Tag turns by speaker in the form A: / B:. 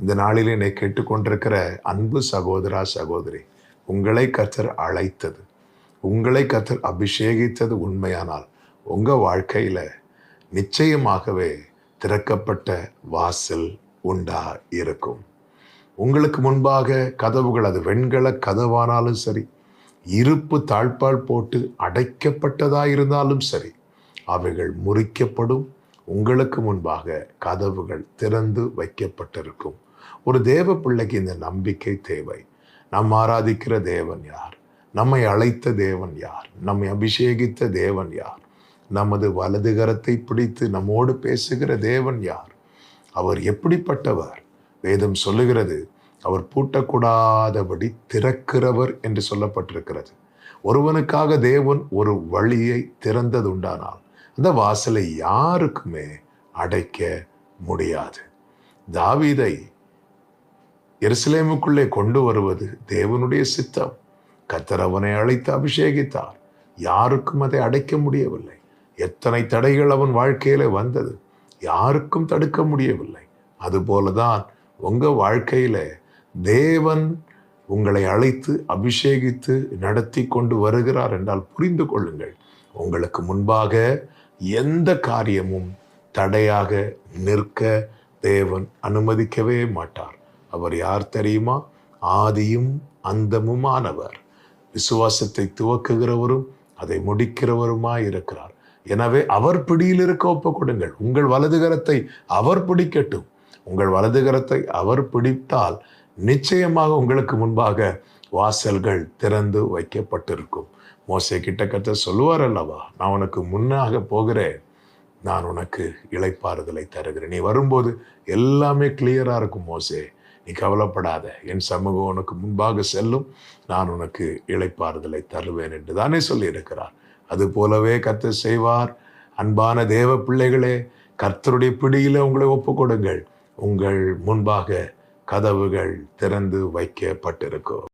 A: இந்த நாளில் என்னை கேட்டுக்கொண்டிருக்கிற அன்பு சகோதரா சகோதரி உங்களை கத்தர் அழைத்தது. உங்களை கத்தர் அபிஷேகித்தது உண்மையானால் உங்கள் வாழ்க்கையில் நிச்சயமாகவே திறக்கப்பட்ட வாசல் உண்டா இருக்கும். உங்களுக்கு முன்பாக கதவுகள் அது வெண்கல கதவானாலும் சரி இருப்பு தாழ்பால் போட்டு அடைக்கப்பட்டதா இருந்தாலும் சரி அவைகள் முறிக்கப்படும். உங்களுக்கு முன்பாக கதவுகள் திறந்து வைக்கப்பட்டிருக்கும். ஒரு தேவ பிள்ளைக்கு இந்த நம்பிக்கை தேவை. நாம் ஆராதிக்கிற தேவன் யார்? நம்மை அழைத்த தேவன் யார்? நம்மை அபிஷேகித்த தேவன் யார்? நமது வலது கரத்தை பிடித்து நம்மோடு பேசுகிற தேவன் யார்? அவர் எப்படிப்பட்டவர்? வேதம் சொல்லுகிறது அவர் பூட்டக்கூடாதபடி திறக்கிறவர் என்று சொல்லப்பட்டிருக்கிறது. ஒருவனுக்காக தேவன் ஒரு வழியை திறந்ததுண்டானால் அந்த வாசலை யாருக்குமே அடைக்க முடியாது. தாவிதை எருசலேமுக்குள்ளே கொண்டு வருவது தேவனுடைய சித்தம். கத்தர் அவனை அழைத்து அபிஷேகித்தார். யாருக்கும் அதை அடைக்க முடியவில்லை. எத்தனை தடைகள் அவன் வாழ்க்கையில வந்தது யாருக்கும் தடுக்க முடியவில்லை. அதுபோலதான் உங்க வாழ்க்கையில தேவன் உங்களை அழைத்து அபிஷேகித்து நடத்தி கொண்டு வருகிறார் என்றால் புரிந்து கொள்ளுங்கள். உங்களுக்கு முன்பாக எந்த காரியமும் தடையாக நிற்க தேவன் அனுமதிக்கவே மாட்டார். அவர் யார் தெரியுமா? ஆதியும் அந்தமுமானவர். விசுவாசத்தை துவக்குகிறவரும் அதை முடிக்கிறவருமாய் இருக்கிறார். எனவே அவர் பிடியில் இருக்க ஒப்பு கொடுங்கள் உங்கள் வலதுகரத்தை அவர் பிடிக்கட்டும். உங்கள் வலதுகரத்தை அவர் பிடித்தால் நிச்சயமாக உங்களுக்கு முன்பாக வாசல்கள் திறந்து வைக்கப்பட்டிருக்கும். மோசை கிட்ட கத்த சொல்லுவார் அல்லவா? நான் உனக்கு முன்னாக போகிறேன். நான் உனக்கு இளைப்பாறுதலை தருகிறேன். நீ வரும்போது எல்லாமே கிளியராக இருக்கும் மோசே. நீ கவலைப்படாத. என் சமூகம் உனக்கு முன்பாக செல்லும். நான் உனக்கு இழைப்பாறுதலை தருவேன் என்று தானே சொல்லியிருக்கிறார். அது போலவே கர்த்தர் செய்வார். அன்பான தேவ பிள்ளைகளே கர்த்தருடைய பிடியில் உங்களை ஒப்பு கொடுங்கள் உங்கள் முன்பாக கதவுகள் திறந்து வைக்கப்பட்டிருக்கும்.